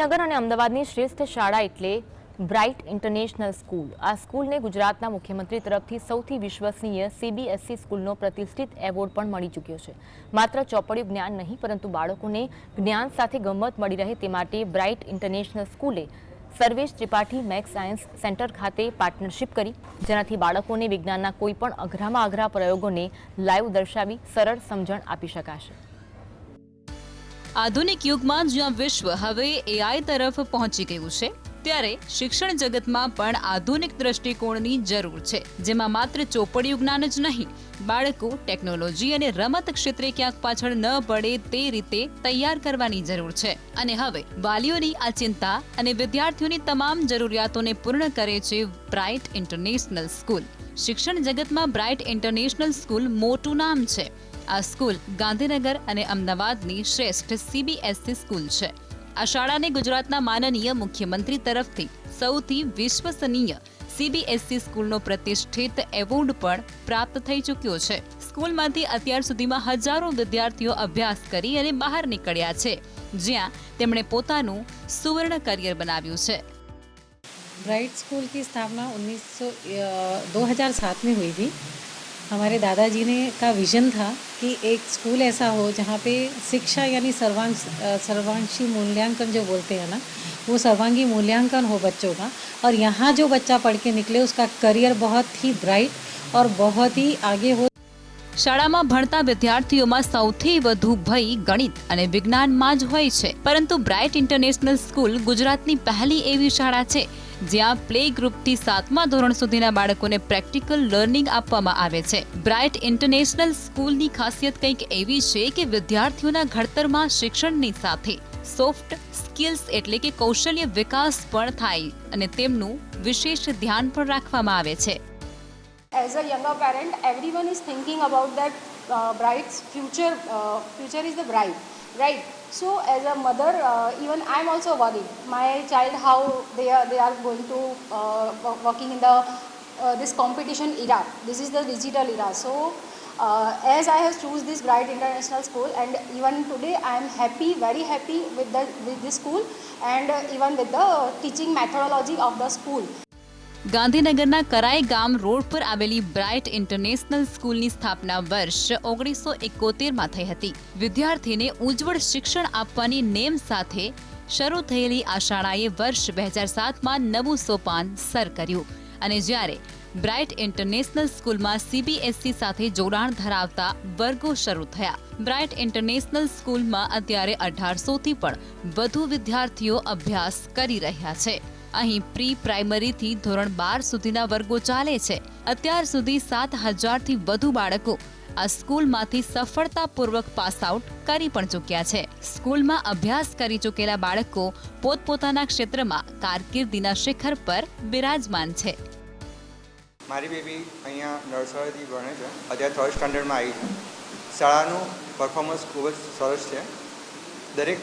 નગર અને અમદાવાદની શ્રેષ્ઠ શાળા એટલે બ્રાઇટ ઇન્ટરનેશનલ સ્કૂલ. આ સ્કૂલને ગુજરાતના મુખ્યમંત્રી તરફથી સૌથી વિશ્વસનીય સીબીએસઈ સ્કૂલનો પ્રતિષ્ઠિત એવોર્ડ પણ મળી ચૂક્યો છે. માત્ર ચોપડિયું જ્ઞાન નહીં, પરંતુ બાળકોને જ્ઞાન સાથે ગમત મળી રહે તે માટે બ્રાઇટ ઇન્ટરનેશનલ સ્કૂલે Sarvesh Tripathi Max science centre ખાતે પાર્ટનરશિપ કરી. જેનાથી બાળકોને વિજ્ઞાનના કોઈ પણ અઘરામાં અઘરા પ્રયોગોને લાઈવ દર્શાવી સરળ સમજણ આપી શકાશે. આધુનિક યુગમાં જ્યાં વિશ્વ હવે એઆઈ તરફ પહોંચી ગયું છે, ત્યારે શિક્ષણ જગતમાં પણ આધુનિક દ્રષ્ટિકોણની જરૂર છે, જેમાં માત્ર ચોપડિયું જ્ઞાન જ નહીં, બાળકો, ટેકનોલોજી અને રમત ક્ષેત્રે ક્યાંક પાછળ ન પડે તે રીતે તૈયાર કરવાની જરૂર છે. અને હવે વાલીઓની આ ચિંતા અને વિદ્યાર્થીઓની તમામ જરૂરિયાતોને પૂર્ણ કરે છે બ્રાઇટ ઇન્ટરનેશનલ સ્કૂલ. શિક્ષણ જગતમાં બ્રાઇટ ઇન્ટરનેશનલ સ્કૂલ મોટું નામ છે. આ સ્કૂલ ગાંધીનગર અને અમદાવાદની શ્રેષ્ઠ સીબીએસઈ સ્કૂલ છે આ શાળાને ગુજરાતના માનનીય મુખ્યમંત્રી તરફથી સૌથી વિશ્વસનીય સીબીએસઈ સ્કૂલનો પ્રતિષ્ઠિત એવોર્ડ પણ પ્રાપ્ત થઈ ચૂક્યો છે સ્કૂલમાંથી અત્યાર સુધીમાં હજારો વિદ્યાર્થીઓ અભ્યાસ કરી અને બહાર નીકળ્યા છે જ્યાં તેમણે પોતાનું સુવર્ણ કરિયર બનાવ્યું છે ब्राइट स्कूल की स्थापना 1900 2007 में हुई थी हमारे दादाजी ने का विजन था कि एक स्कूल ऐसा हो जहाँ पे शिक्षा यानी सर्वांश अ, सर्वांशी मूल्यांकन जो बोलते हैं ना वो सर्वांगी मूल्यांकन हो बच्चों का और यहाँ जो बच्चा पढ़ के निकले उसका करियर बहुत ही ब्राइट और बहुत ही आगे हो શાળામાં ભણતા વિદ્યાર્થીઓમાં સૌથી વધુ ભય ગણિત અને વિજ્ઞાનમાં જ હોય છે પરંતુ બ્રાઇટ ઇન્ટરનેશનલ સ્કૂલ ગુજરાતની પહેલી એવી શાળા છે જ્યાં પ્લે ગ્રુપથી સાતમા ધોરણ સુધીના બાળકોને પ્રેક્ટિકલ લર્નિંગ આપવામાં આવે છે. બ્રાઇટ ઇન્ટરનેશનલ સ્કૂલની ખાસિયત કંઈક એવી છે કે વિદ્યાર્થીઓના ઘડતરમાં શિક્ષણની સાથે સોફ્ટ સ્કિલ્સ એટલે કે કૌશલ્ય વિકાસ પણ થાય અને તેમનું વિશેષ ધ્યાન પણ રાખવામાં આવે છે. As a younger parent everyone is thinking about that uh, bride's future uh, future is the bride right? So as a mother uh, even i'm also worried. My child how they are they are going to uh, working in the uh, this competition era. This is the digital era. So uh, as i have choose this bright international school and even today i am happy very happy with the with this school and even with the teaching methodology of the school ગાંધીનગરના કરાઈ ગામ road પર આવેલી bright international સ્કૂલની સ્થાપના વર્ષ ઓગણીસો એકોતેરમાં થઈ હતી. વિદ્યાર્થીને ઉજ્જવળ શિક્ષણ આપવાની નેમ સાથે શરૂ થયેલી આ શાળાએ વર્ષ બે હજાર સાતમાં નવું સોપાન સર કર્યું અને જ્યારે બ્રાઇટ ઇન્ટરનેશનલ સ્કૂલમાં સીબીએસસી સાથે જોડાણ ધરાવતા વર્ગો શરૂ થયા. બ્રાઇટ ઇન્ટરનેશનલ સ્કૂલમાં અત્યારે અઢારસોથી પણ વધુ વિદ્યાર્થીઓ અભ્યાસ કરી રહ્યા છે. અહીં પ્રી પ્રાઇમરીથી ધોરણ બાર સુધીના વર્ગો ચાલે છે. અત્યાર સુધી સાત હજારથી વધુ બાળકો આ સ્કૂલમાંથી સફળતાપૂર્વક પાસ આઉટ કરી પણ ચૂક્યા છે. સ્કૂલમાં અભ્યાસ કરી ચૂકેલા બાળકો પોતપોતાના ક્ષેત્રમાં કારકિર્દીના શિખર પર બિરાજમાન છે. મારી બેબી અહીંયા નર્સરીથી ભણે છે. અત્યારે થર્ડ સ્ટાન્ડર્ડમાં આવી છે. શાળાનું પરફોર્મન્સ ખૂબ જ સરસ છે. દરેક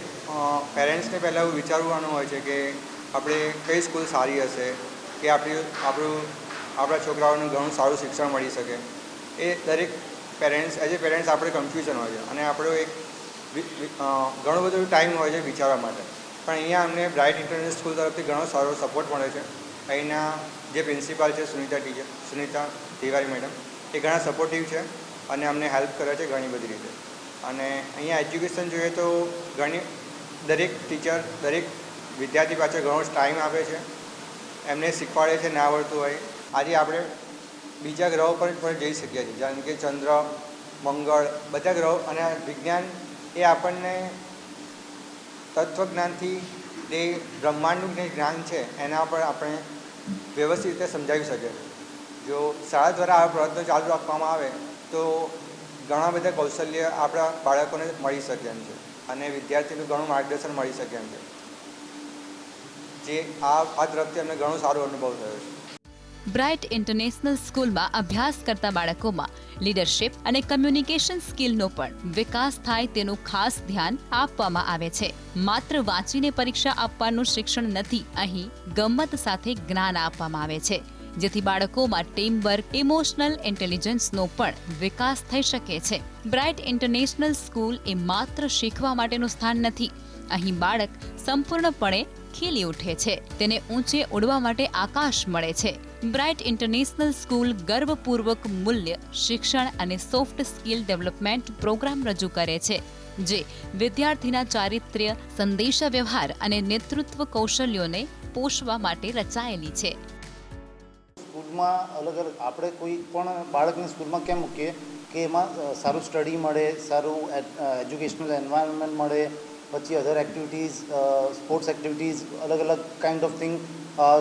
પેરેન્ટ્સને પહેલાં એવું વિચારવાનું હોય છે કે આપણે કઈ સ્કૂલ સારી હશે કે આપણી આપણું, આપણા છોકરાઓને ઘણું સારું શિક્ષણ મળી શકે. એ દરેક પેરેન્ટ્સ, એઝ એ પેરેન્ટ્સ આપણે કન્ફ્યુઝન હોય છે અને આપણો એક ઘણો બધો ટાઈમ હોય છે વિચારવા માટે. પણ અહીંયા અમને બ્રાઇટ ઇન્ટરનેશનલ સ્કૂલ તરફથી ઘણો સારો સપોર્ટ મળે છે. અહીંના જે પ્રિન્સિપાલ છે સુનિતા ટીચર, સુનિતા તિવારી મેડમ, એ ઘણા સપોર્ટિવ છે અને અમને હેલ્પ કરે છે ઘણી બધી રીતે. અને અહીંયા એજ્યુકેશન જોઈએ તો ઘણી, દરેક ટીચર દરેક વિદ્યાર્થી પાછળ ઘણો ટાઈમ આપે છે. એમને શીખવાડે છે ના આવડતું હોય. આજે આપણે બીજા ગ્રહો પર પણ જઈ શકીએ છીએ. જેમ કે ચંદ્ર, મંગળ, બધા ગ્રહો. અને વિજ્ઞાન એ આપણને તત્વજ્ઞાનથી જે બ્રહ્માંડનું જે જ્ઞાન છે, એના પર આપણે વ્યવસ્થિત રીતે સમજાવી શકીએ. જો શાળા દ્વારા આ પ્રયત્નો ચાલુ રાખવામાં આવે, તો ઘણા બધા કૌશલ્ય આપણા બાળકોને મળી શકે એમ છે. અને વિદ્યાર્થીનું ઘણું માર્ગદર્શન મળી શકે એમ છે. જે આ આ તરફથી અમને ઘણો સારો અનુભવ થયો છે. બ્રાઇટ ઇન્ટરનેશનલ સ્કૂલમાં અભ્યાસ કરતા બાળકોમાં લીડરશિપ અને કમ્યુનિકેશન સ્કિલનો પણ વિકાસ થાય તેનું ખાસ ધ્યાન આપવામાં આવે છે. માત્ર વાંચીને પરીક્ષા આપવાનું શિક્ષણ નથી, અહીં ગમત સાથે જ્ઞાન આપવામાં આવે છે, જેથી બાળકોમાં ટીમવર્ક, ઇમોશનલ ઇન્ટેલિજન્સનો પણ વિકાસ થઈ શકે છે. બ્રાઇટ ઇન્ટરનેશનલ સ્કૂલ એ માત્ર શીખવા માટેનું સ્થાન નથી, અહીં બાળક સંપૂર્ણપણે ખીલી ઉઠે છે. તેને ઊંચે ઉડવા માટે આકાશ મળે છે. બ્રાઇટ ઇન્ટરનેશનલ સ્કૂલ ગર્વપૂર્વક મૂલ્ય, શિક્ષણ અને સોફ્ટ સ્કિલ ડેવલપમેન્ટ પ્રોગ્રામ રજૂ કરે છે, જે વિદ્યાર્થીના ચારિત્ર્ય સંદેશા વ્યવહાર અને નેતૃત્વ કૌશલ્યોને પોષવા માટે રચાયેલી છે. સ્કૂલમાં અલગ અલગ, આપણે કોઈ પણ બાળકને સ્કૂલમાં કેમ મૂકીએ? કે એમાં સારું સ્ટડી મળે, સારું એજ્યુકેશનલ એન્વાયરમેન્ટ મળે પછી અધર એક્ટિવિટીઝ સ્પોર્ટ્સ એક્ટિવિટીઝ અલગ અલગ કાઇન્ડ ઓફ થિંગ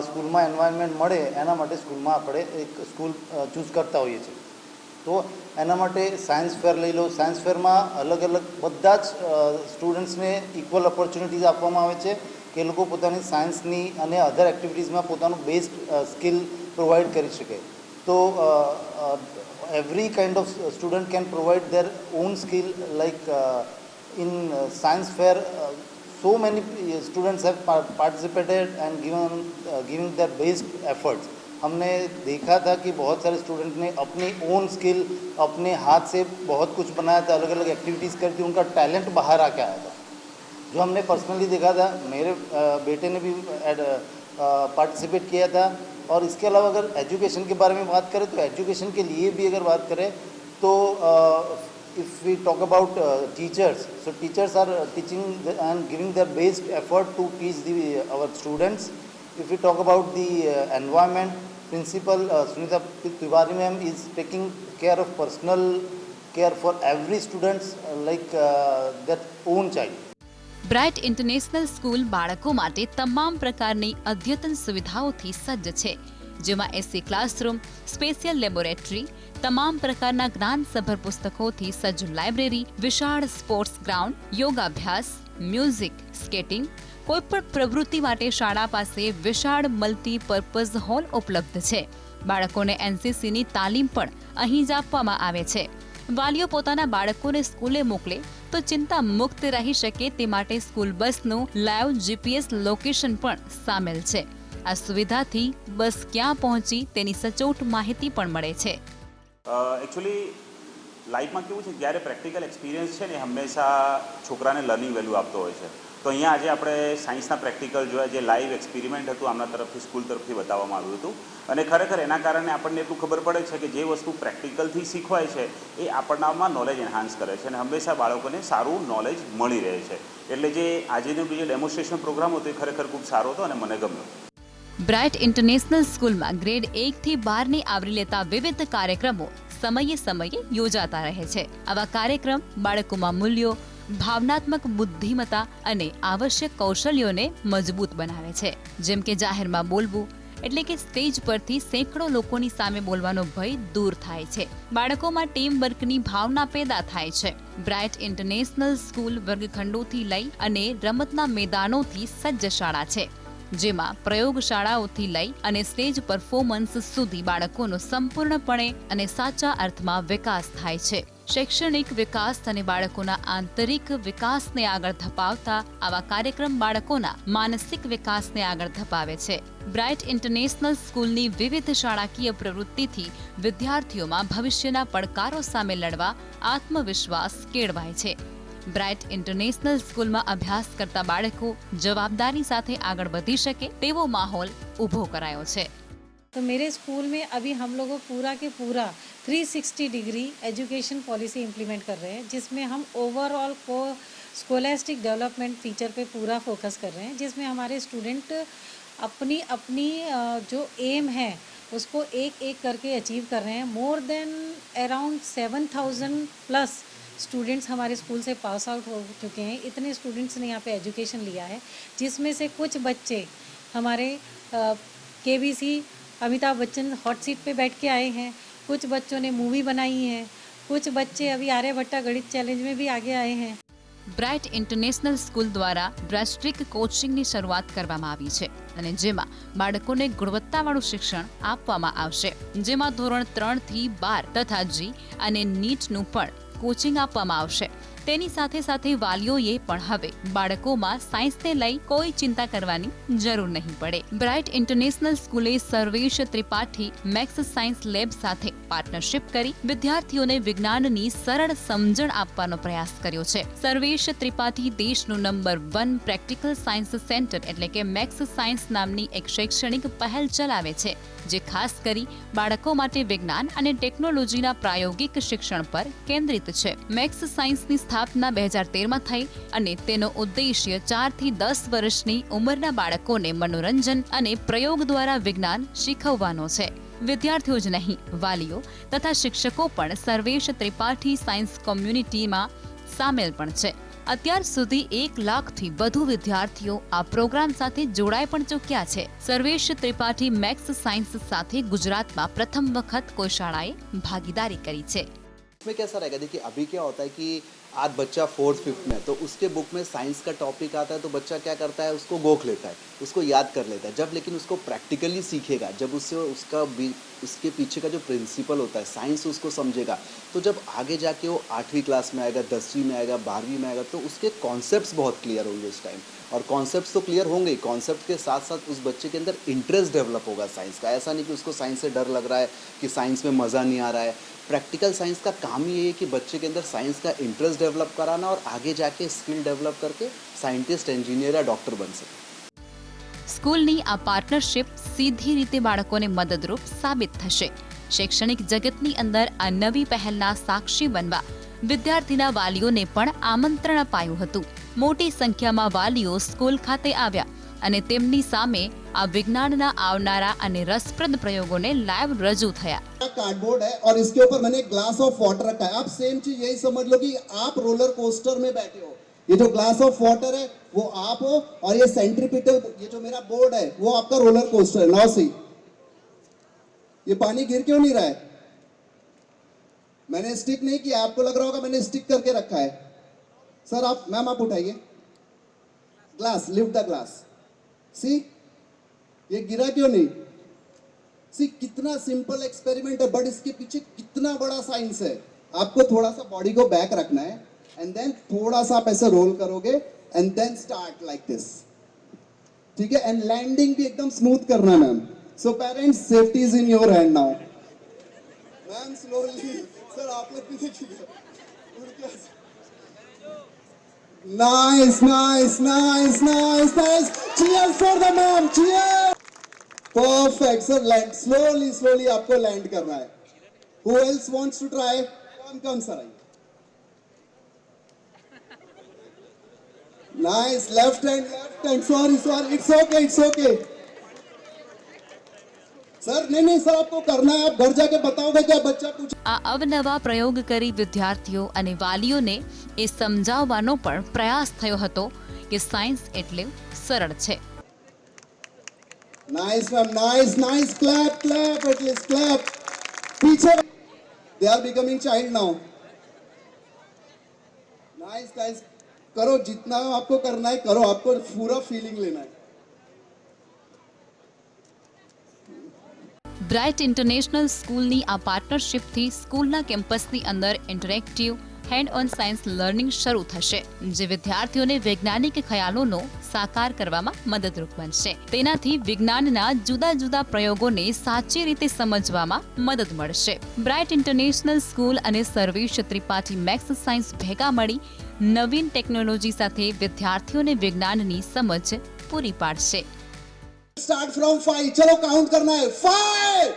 સ્કૂલમાં એન્વાયરમેન્ટ મળે, એના માટે સ્કૂલમાં આપણે એક સ્કૂલ ચૂઝ કરતા હોઈએ છીએ. તો એના માટે સાયન્સ ફેર લઈ લો. સાયન્સ ફેરમાં અલગ અલગ બધા જ સ્ટુડન્ટ્સને ઇક્વલ ઓપોર્ચ્યુનિટીઝ આપવામાં આવે છે કે લોકો પોતાની સાયન્સની અને અધર એક્ટિવિટીઝમાં પોતાનું બેસ્ટ સ્કિલ પ્રોવાઈડ કરી શકે. તો every kind of student can provide their own skill like in uh, science fair uh, so many uh, students have participated and given uh, giving their best efforts. हमने देखा था कि बहुत सारे student ने अपनी ओन स्किल अपने हाथ से बहुत कुछ बनाया था अलग अलग एक्टिविटीज़ करके उनका टैलेंट बाहर आके आया था। जो हमने पर्सनली देखा था मेरे uh, बेटे ने भी पार्टिसिपेट uh, किया था। और इसके अलावा अगर एजुकेशन के बारे में बात करें तो एजुकेशन के लिए भी अगर बात करें तो if we talk about uh, teachers, so teachers are teaching the, and giving their best effort to teach the, our students. If we talk about the uh, environment, Principal uh, Sunitha Tiwari ma'am is taking care of personal care for every students uh, like uh, their own child. Bright international school બાળકો માટે તમામ પ્રકારની અદ્યતન સુવિધાઓથી સજ્જ છે જેમાં એસી classroom special laboratory તમામ પ્રકારના જ્ઞાનસભર પુસ્તકોથી સજ્જ લાઇબ્રેરી, વિશાળ સ્પોર્ટ્સ ગ્રાઉન્ડ, યોગાભ્યાસ, મ્યુઝિક, સ્કેટિંગ, કોઈપણ પ્રવૃત્તિ માટે શાળા પાસે વિશાળ મલ્ટીપર્પઝ હોલ ઉપલબ્ધ છે. બાળકોને એનસીસીની તાલીમ પણ અહીં જ આપવામાં આવે છે. વાલીઓ પોતાના બાળકોને સ્કૂલે મોકલે તો ચિંતા મુક્ત રહી શકે તે માટે સ્કૂલ બસનું લાઈવ જીપીએસ લોકેશન પણ સામેલ છે. આ સુવિધાથી બસ ક્યાં પહોંચી તેની સચોટ માહિતી પણ મળે છે. એકચ્યુઅલી લાઈફમાં કેવું છે, જ્યારે પ્રેક્ટિકલ એક્સપિરિયન્સ છે ને હંમેશા છોકરાને લર્નિંગ વેલ્યુ આપતો હોય છે. તો અહીંયા આજે આપણે સાયન્સના પ્રેક્ટિકલ જોયા જે લાઈવ એક્સપેરિમેન્ટ હતું, આમના તરફથી સ્કૂલ તરફથી બતાવવામાં આવ્યું હતું. અને ખરેખર એના કારણે આપણને એટલું ખબર પડે છે કે જે વસ્તુ પ્રેક્ટિકલથી શીખવાય છે, એ આપણનામાં નોલેજ એન્હાન્સ કરે છે અને હંમેશા બાળકોને સારું નોલેજ મળી રહે છે. એટલે જે આજેનું જે ડેમોન્સ્ટ્રેશન પ્રોગ્રામ હતો, એ ખરેખર ખૂબ સારો હતો અને મને ગમ્યો. બ્રાઇટ ઇન્ટરનેશનલ સ્કૂલમાં ગ્રેડ એકથી બારની આવરી લેતા વિવિધ કાર્યક્રમો સમયે સમયે યોજાતા રહે છે. આવા કાર્યક્રમ બાળકોમાં મૂલ્યો, ભાવનાત્મક બુદ્ધિમત્તા અને આવશ્યક કૌશલ્યોને મજબૂત બનાવે છે. જેમ કે જાહેરમાં બોલવું, એટલે કે સ્ટેજ પરથી સેંકડો લોકોની સામે બોલવાનો ભય દૂર થાય છે. બાળકોમાં ટીમ વર્કની ભાવના પેદા થાય છે. બ્રાઇટ ઇન્ટરનેશનલ સ્કૂલ વર્ગખંડોથી લઈ અને રમતના મેદાનોથી સજ્જ શાળા છે. જેમાં પ્રયોગશાળાઓથી લઈ અને સ્ટેજ પરફોર્મન્સ સુધી બાળકોનો સંપૂર્ણપણે અને સાચા અર્થમાં વિકાસ થાય છે. શૈક્ષણિક વિકાસ અને બાળકોના આંતરિક વિકાસને આગળ ધપાવતા આવા કાર્યક્રમ બાળકોના માનસિક વિકાસને આગળ ધપાવે છે. બ્રાઇટ ઇન્ટરનેશનલ સ્કૂલની વિવિધ શાળાકીય પ્રવૃત્તિથી વિદ્યાર્થીઓમાં ભવિષ્યના પડકારો સામે લડવા આત્મવિશ્વાસ કેળવાય છે. બ્રાઇટ ઇન્ટરનેશનલ સ્કૂલમાં અભ્યાસ કરતા બાળકો જવાબદારી સાથે આગળ વધી શકે તેવો માહોલ ઊભો કરાયો છે तो मेरे स्कूल में अभी हम लोग पूरा के पूरा 360 डिग्री एजुकेशन पॉलिसी इम्प्लीमेंट कर रहे हैं जिसमें हम ओवरऑल को स्कोलास्टिक डेवलपमेंट फीचर पे पूरा फोकस कर रहे हैं जिसमें हमारे स्टूडेंट अपनी अपनी अ, जो एम है उसको एक एक करके अचीव कर रहे हैं more than around seven thousand plus students हमारे स्कूल से पास आउट हो चुके हैं इतने स्टूडेंट्स ने यहाँ पे एजुकेशन लिया है जिसमें से कुछ बच्चे हमारे K B C Amitabh Bachchan hot seat पे बैठ के आए हैं कुछ बच्चों ने मूवी बनाई है कुछ बच्चे अभी आर्यभट्टा गणित चैलेंज में भी आगे आए हैं બ્રાઇટ ઇન્ટરનેશનલ સ્કૂલ દ્વારા બ્રાસ્ટ્રિક કોચિંગની શરૂઆત કરવામાં આવી છે અને જેમાં બાળકોને ગુણવત્તાવાળું શિક્ષણ આપવામાં આવશે જેમાં ધોરણ ત્રણ થી બાર તથા જી અને નીટનું પણ કોચિંગ આપવામાં આવશે. તેની સાથે સાથે વાલીઓએ પણ હવે બાળકોમાં સાયન્સને લઈ કોઈ ચિંતા કરવાની જરૂર નહીં પડે. બ્રાઇટ ઇન્ટરનેશનલ સ્કૂલે Sarvesh Tripathi Max science lab સાથે પાર્ટનરશિપ કરી વિદ્યાર્થીઓને વિજ્ઞાનની સરળ સમજણ આપવાનો પ્રયાસ કર્યો છે. સર્વેશ ત્રિપાઠી દેશનું number one practical science centre એટલે કે મેક્સ સાયન્સ નામની એક શૈક્ષણિક પહેલ ચલાવે છે, જે ખાસ કરી બાળકો માટે વિજ્ઞાન અને ટેકનોલોજીના પ્રાયોગિક શિક્ષણ પર કેન્દ્રિત છે. મેક્સ સાયન્સની સ્થાપના બે હજાર તેરમાં થઈ અને તેનો ઉદ્દેશ્ય ચારથી દસ વર્ષની ઉંમરના બાળકોને મનોરંજન અને પ્રયોગ દ્વારા વિજ્ઞાન શીખવવાનો છે વિદ્યાર્થીઓ જ નહીં વાલીઓ તથા શિક્ષકો પણ સર્વેશ ત્રિપાઠી સાયન્સ કોમ્યુનિટીમાં સામેલ પણ છે અત્યાર સુધી એક લાખથી વધુ વિદ્યાર્થીઓ આ પ્રોગ્રામ સાથે જોડાઈ પણ ચૂક્યા છે સર્વેશ ત્રિપાઠી મેક્સ સાયન્સ સાથે ગુજરાતમાં પ્રથમ વખત કોઈ શાળાએ ભાગીદારી કરી છે इसमें कैसा रहेगा देखिए अभी क्या होता है कि आज बच्चा फोर्थ, फिफ्थ में है तो उसके बुक में साइंस का टॉपिक आता है तो बच्चा क्या करता है, उसको गोख लेता है, उसको याद कर लेता है, जब लेकिन उसको प्रैक्टिकली सीखेगा, जब उससे उसका उसके पीछे का जो प्रिंसिपल होता है साइंस उसको समझेगा तो जब आगे जाके वो आठवीं क्लास में आएगा, दसवीं में आएगा, बारहवीं में आएगा तो उसके कॉन्सेप्ट बहुत क्लियर होंगे उस टाइम और कॉन्सेप्ट तो क्लियर होंगे ही कॉन्सेप्ट के साथ साथ उस बच्चे के अंदर इंटरेस्ट डेवलप होगा साइंस का, ऐसा नहीं कि उसको साइंस से डर लग रहा है, कि साइंस में मज़ा नहीं आ रहा है प्रैक्टिकल साइंस का काम ही ये है कि बच्चे के अंदर साइंस का इंटरेस्ट डेवलप कराना और आगे जाके स्किल डेवलप करके साइंटिस्ट इंजीनियर या डॉक्टर बन सके સ્કૂલની આ પાર્ટનરશિપ સીધી રીતે બાળકોને મદદરૂપ સાબિત થશે શૈક્ષણિક જગતની અંદર આ નવી પહેલના સાક્ષી બનવા વિદ્યાર્થીના વાલીઓને પણ આમંત્રણ અપાયું હતું મોટી સંખ્યામાં વાલીઓ સ્કૂલ ખાતે આવ્યા અને તેમની સામે આ વિજ્ઞાનના આવનારા અને રસપ્રદ પ્રયોગોને લાઈવ રજૂ થયા कार्डबोर्ड है और इसके ऊपर मैंने एक ग्लास ऑफ वाटर रखा है आप सेम चीज यही समझ लो कि आप रोलर कोस्टर में बैठे हो ये जो ग्लास ऑफ वाटर है वो आप हो और ये सेंट्रीपिटल ये जो मेरा बोर्ड है वो आपका रोलर कोस्टर है नाउ सी ये पानी गिर क्यों नहीं रहा है मैंने स्टिक नहीं किया आपको लग रहा होगा मैंने स्टिक करके रखा है सर आप मैम आप उठाइए glass lift the glass see, ये गिरा क्यों नहीं? सी, कितना सिंपल एक्सपेरिमेंट है बट इसके पीछे कितना बड़ा साइंस है। आपको थोड़ा सा बॉडी को बैक रखना है एंड देन थोड़ा सा आप ऐसे रोल करोगे and then start like this ठीक है? एंड लैंडिंग भी एकदम स्मूथ करना ma'am so parents safety is in your hand now ma'am slowly sir आप लोग देखिए उड़ के Nice, nice, nice, nice, nice. Cheers for the mom. Cheers. Perfect, sir. Land slowly, slowly आपको land करना है. Who else wants to try? Come, come, sir. आइए. Nice. Left hand, left hand. Sorry, sorry. It's okay, it's okay. Sir नहीं नहीं sir आपको करना है आप घर जाके बताओगे क्या बच्चा पूछ આ અવનવા પ્રયોગ કરી વિદ્યાર્થીઓ અને વાલીઓને એ સમજાવવાનો પણ પ્રયાસ થયો હતો કે સાયન્સ એટલે સરળ છે Nice, ma'am. Nice, nice. Clap, clap. At least clap. पीछे they are becoming child now. Nice, nice. करो जितना आपको करना है करो आपको पूरा फीलिंग लेना है બ્રાઇટ ઇન્ટરનેશનલ સ્કૂલની આ પાર્ટનરશિપથી સ્કૂલના કેમ્પસની અંદર interactive, hand on science learning શરૂ થશે, જે વિદ્યાર્થીઓને વૈજ્ઞાનિક ખ્યાલોનો સાકાર કરવામાં મદદરૂપ બનશે. તેનાથી વિજ્ઞાનના જુદા જુદા પ્રયોગોને સાચી રીતે સમજવામાં મદદ મળશે. બ્રાઇટ ઇન્ટરનેશનલ સ્કૂલ અને સર્વેશ ત્રિપાઠી મેક્સ સાયન્સ ભેગા મળી નવીન ટેકનોલોજી સાથે વિદ્યાર્થીઓને વિજ્ઞાનની સમજ પૂરી પાડશે. Start from five. चलो काउंट करना है। Five,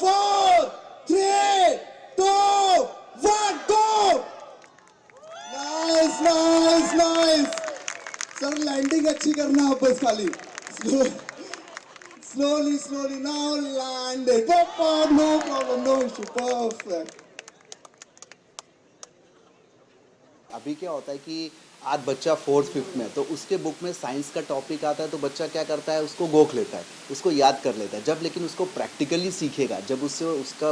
four, three, two, one go nice nice nice sir landing अच्छी करना आप बस खाली। Slowly slowly now landed no problem no issue perfect अभी क्या होता है कि आज बच्चा फोर्थ, फिफ्थ में है तो उसके बुक में साइंस का टॉपिक आता है तो बच्चा क्या करता है, उसको गोख लेता है, उसको याद कर लेता है, जब लेकिन उसको प्रैक्टिकली सीखेगा, जब उससे उसका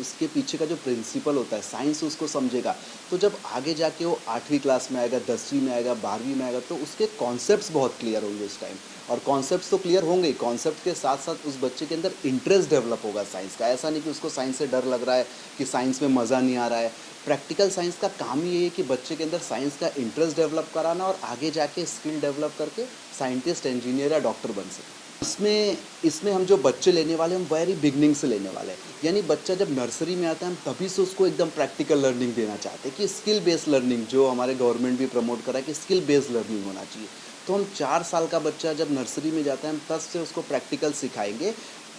उसके पीछे का जो प्रिंसिपल होता है, साइंस उसको समझेगा तो जब आगे जाके वो आठवीं क्लास में आएगा, दसवीं में आएगा, बारहवीं में आएगा तो उसके कॉन्सेप्ट बहुत क्लियर होंगे उस टाइम और कॉन्सेप्ट तो क्लियर होंगे ही कॉन्सेप्ट के साथ साथ उस बच्चे के अंदर इंटरेस्ट डेवलप होगा साइंस का, ऐसा नहीं कि उसको साइंस से डर लग रहा है, कि साइंस में मज़ा नहीं आ रहा है प्रैक्टिकल साइंस का काम ही है कि बच्चे के अंदर साइंस का इंटरेस्ट डेवलप कराना और आगे जाके स्किल डेवलप करके साइंटिस्ट इंजीनियर या डॉक्टर बन सके। इसमें इसमें हम जो बच्चे लेने वाले हैं, हम वेरी बिगनिंग से लेने वाले हैं। यानी बच्चा जब नर्सरी में आता है, हम तभी से उसको एकदम प्रैक्टिकल लर्निंग देना चाहते हैं कि स्किल बेस्ड लर्निंग जो हमारे गवर्नमेंट भी प्रमोट करा है कि स्किल बेस्ड लर्निंग होना चाहिए। तो हम चार साल का बच्चा जब नर्सरी में जाता है, हम तब से उसको प्रैक्टिकल सिखाएँगे।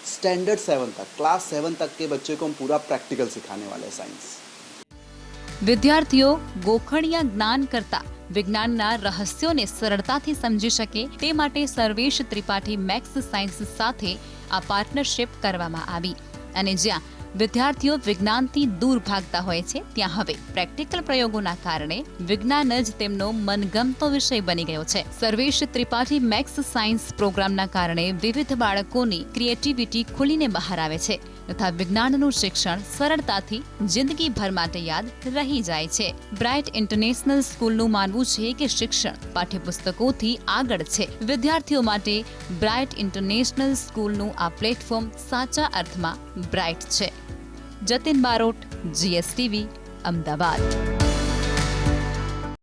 स्टैंडर्ड सेवन तक क्लास सेवन तक के बच्चे को हम पूरा प्रैक्टिकल सिखाने वाले हैं साइंस વિદ્યાર્થીઓ ગોખણિયા જ્ઞાન કરતા વિજ્ઞાનના રહસ્યોને સરળતાથી સમજી શકે તે માટે સર્વેશ ત્રિપાઠી મેક્સ સાયન્સ સાથે આ પાર્ટનરશિપ કરવામાં આવી. અને જ્યાં વિદ્યાર્થીઓ વિજ્ઞાનથી દૂર ભાગતા હોય છે, ત્યાં હવે પ્રેક્ટિકલ પ્રયોગોના કારણે વિજ્ઞાન જ તેમનો મનગમતો વિષય બની ગયો છે. સર્વેશ ત્રિપાઠી મેક્સ સાયન્સ પ્રોગ્રામના કારણે વિવિધ બાળકોની ક્રિએટિવિટી ખુલીને બહાર આવે છે. તથા વિજ્ઞાનનું શિક્ષણ સરળતાથી જિંદગીભર માટે યાદ રહી જાય છે. બ્રાઇટ ઇન્ટરનેશનલ સ્કૂલનું માનવું છે કે શિક્ષણ પાઠ્યપુસ્તકોથી આગળ છે. વિદ્યાર્થીઓ માટે બ્રાઇટ ઇન્ટરનેશનલ સ્કૂલનું આ પ્લેટફોર્મ સાચા અર્થમાં બ્રાઇટ છે. જતિન બારોટ, જીએસટીવી, અમદાવાદ.